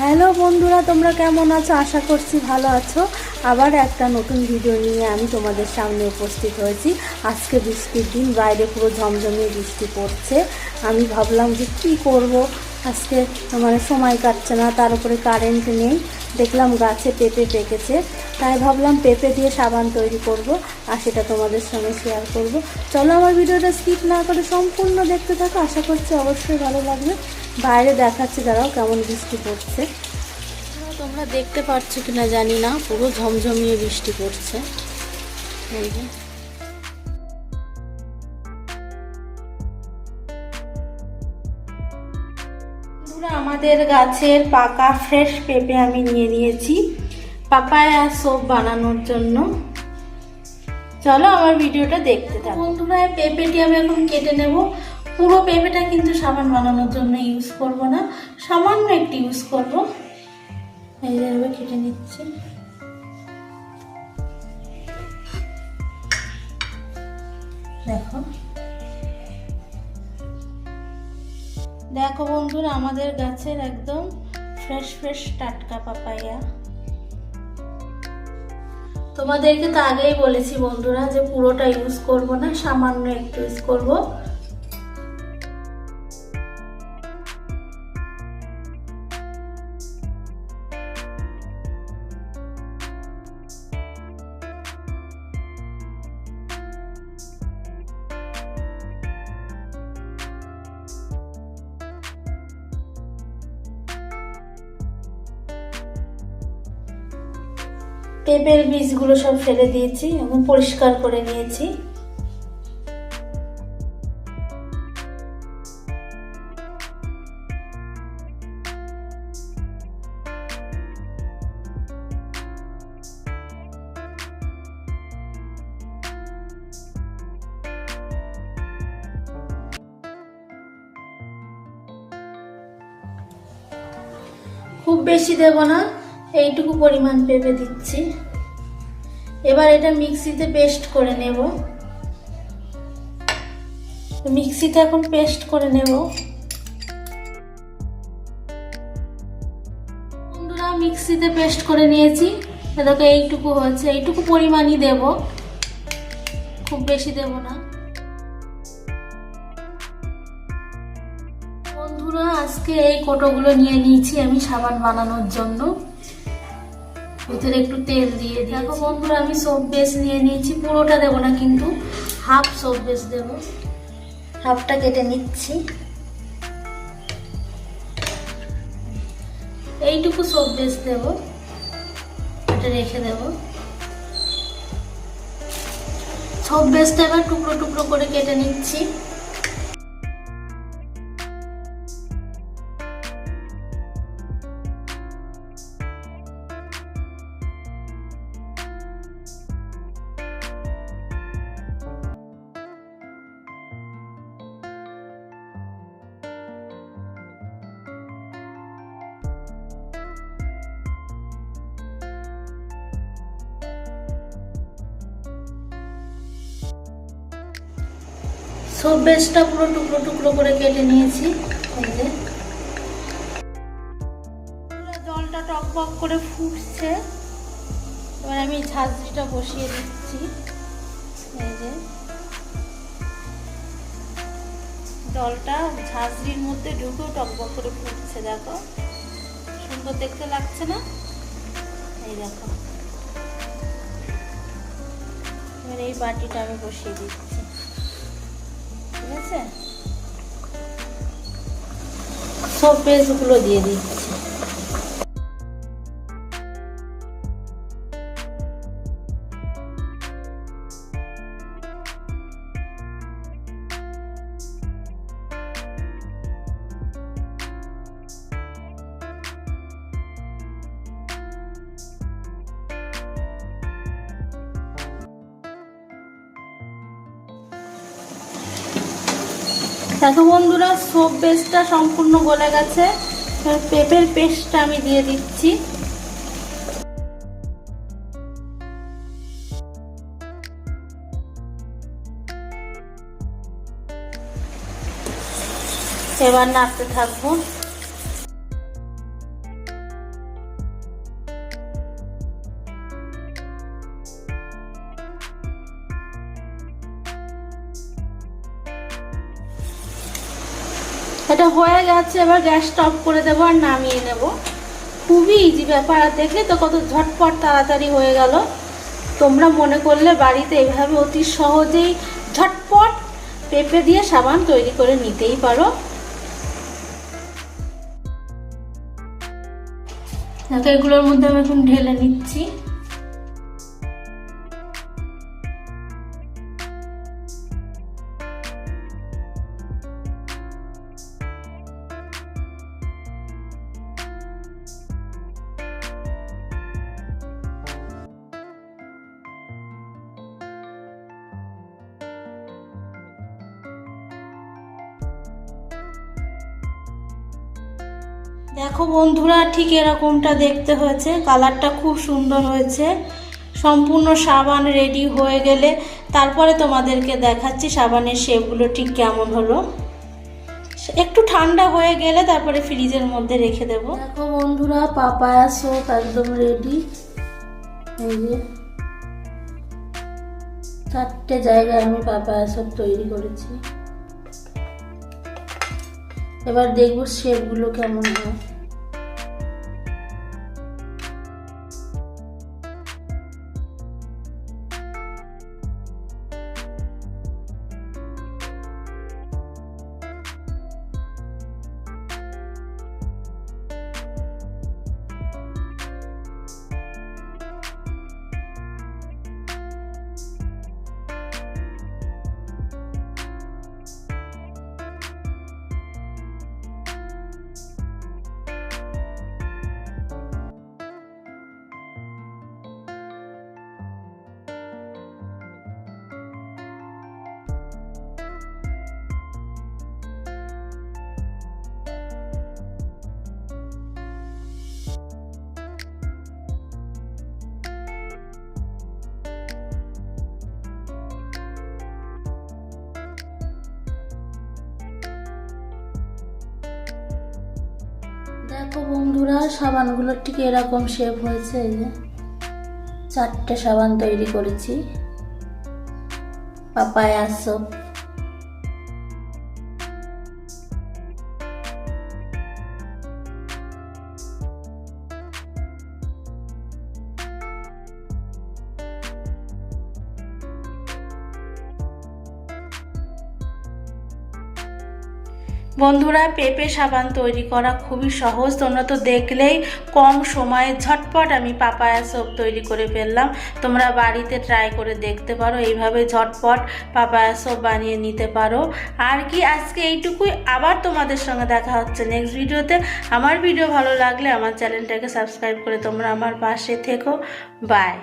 Hello বন্ধুরা, তোমরা কেমন আছো? আশা করছি ভালো আছো। আবার একটা নতুন ভিডিও নিয়ে আমি তোমাদের সামনে উপস্থিত হয়েছি। আজকে বৃষ্টির দিন, বাইরে পুরো ঝমঝমিয়ে বৃষ্টি পড়ছে। আমি ভাবলাম যে কি করব? আজকে মানে সময় কাটছে না, তার উপরে কারেন্ট নেই। দেখলাম গাছে পেঁপে পেকেছে। তাই ভাবলাম পেঁপে দিয়ে সাবান তৈরি করব আর সেটা তোমাদের সঙ্গে শেয়ার করব। চলো আমার ভিডিওটা স্কিপ না করে সম্পূর্ণ দেখতে থাকো। আশা করছি অবশ্যই ভালো লাগবে। বাইরে দেখাচ্ছি দাঁড়াও কেমন বৃষ্টি পড়ছে। তোমরা দেখতে পাচ্ছ কিনা জানি না পুরো ঝমঝমিয়ে বৃষ্টি পড়ছে। এই যে। আমাদের গাছের পাকা ফ্রেশ পেঁপে আমি নিয়ে নিয়েছি পাপায়া সোপ বানানোর জন্য। চলো আমার ভিডিওটা দেখতে থাকো। বন্ধুরা পেঁপেটি আমি এখন কেটে নেব। পুরো পেঁপেটা কিন্তু সাবান বানানোর জন্য ইউজ করব না। সামান্য একটু ইউজ করব। এই যেভাবে কেটে নিচ্ছি। দেখো। দেখো বন্ধুরা, আমাদের গাছের একদম ফ্রেশ ফ্রেশ টাটকা পাপাইয়া তোমাদেরকে তো আগেই বলেছি বন্ধুরা যে পুরোটা ইউজ করব না, সামান্য একটু ইউজ করব। পেঁপের বীজগুলো সব ফেলে দিয়েছি এবং পরিষ্কার করে নিয়েছি। খুব বেশি দেব না। এইটুকু পরিমাণ পেঁপে দিচ্ছি। এবার এটা মিক্সিতে পেস্ট করে নেব। মিক্সিতে এখন পেস্ট করে নেব। বন্ধুরা, মিক্সিতে পেস্ট করে নিয়েছি। দেখো, এইটুকু হচ্ছে। এইটুকু পরিমাণই দেব। খুব বেশি দেব না। বন্ধুরা, আজকে এই কোটোগুলো নিয়ে নিয়েছি আমি সাবান বানানোর জন্য। ভিতরে একটু তেল দিয়ে দেখো বন্ধুরা, আমি সোপ বেস নিয়ে নিয়েছি, পুরোটা দেবো না কিন্তু হাফ সোপ বেস দেব। হাফটা কেটে নিচ্ছি। এইটুকু সোপ বেস দেব। এটা রেখে দেব। সব বেসটা এবার টুকরো টুকরো করে কেটে নিচ্ছি। সব বেসটা পুরো টুকরো টুকরো করে কেটে নিয়েছি। জলটা টকবক করে ফুটছে। এবার আমি ঝাঁঝরিটা বসিয়ে দিচ্ছি। এই যে। জলটা ঝাঁঝরির মধ্যে ঢুকেও টকবক করে ফুটছে, দেখো। সুন্দর দেখতে লাগছে না? এই দেখো। এবার এই বাটিটা আমি বসিয়ে দিচ্ছি। ঠিক আছে? সব পেজগুলো দিয়ে দিচ্ছি দেখো বন্ধুরা সোপ বেসটা সম্পূর্ণ গলে গেছে। পেপের পেঁপের পেস্টটা আমি দিয়ে দিচ্ছি। এবার নাড়তে থাকব। এটা হয়ে গেছে, এবার গ্যাস অফ করে দেবো আর নামিয়ে নেব। খুবই ইজি ব্যাপার, আর দেখলে তো কত ঝটপট তাড়াতাড়ি হয়ে গেল। তোমরা মনে করলে বাড়িতে এভাবে অতি সহজেই ঝটপট পেঁপে দিয়ে সাবান তৈরি করে নিতেই পারো। দেখো এগুলোর মধ্যে আমি এখন ঢেলে নিচ্ছি। দেখো বন্ধুরা, ঠিক এরকমটা দেখতে হয়েছে। কালারটা খুব সুন্দর হয়েছে। সম্পূর্ণ সাবান রেডি হয়ে গেলে তারপরে তোমাদেরকে দেখাচ্ছি সাবানের শেপগুলো ঠিক কেমন হলো। একটু ঠান্ডা হয়ে গেলে তারপরে ফ্রিজের মধ্যে রেখে দেবো। দেখো বন্ধুরা, পাপায়া সোপ একদম রেডি চারটে জায়গায় আমি পাপায়া সোপ তৈরি করেছি। এবার দেখব শেপগুলো কেমন হয়। দেখো বন্ধুরা সাবানগুলোর ঠিক এরকম শেপ হয়েছে এই যে। চারটে সাবান তৈরি করেছি। পাপায়া সোপ বন্ধুরা, পেঁপে সাবান তৈরি করা খুবই সহজ। তোমরা তো দেখলেই কম সময়ে ঝটপট আমি পাপায়া সোপ তৈরি করে ফেললাম। তোমরা বাড়িতে ট্রাই করে দেখতে পারো, এইভাবে ঝটপট পাপায়া সোপ বানিয়ে নিতে পারো। আর কি, আজকে এইটুকুই। আবার তোমাদের সঙ্গে দেখা হচ্ছে নেক্সট ভিডিওতে আমার ভিডিও ভালো লাগলে আমার চ্যানেলটাকে সাবস্ক্রাইব করে তোমরা আমার পাশে থেকো। বাই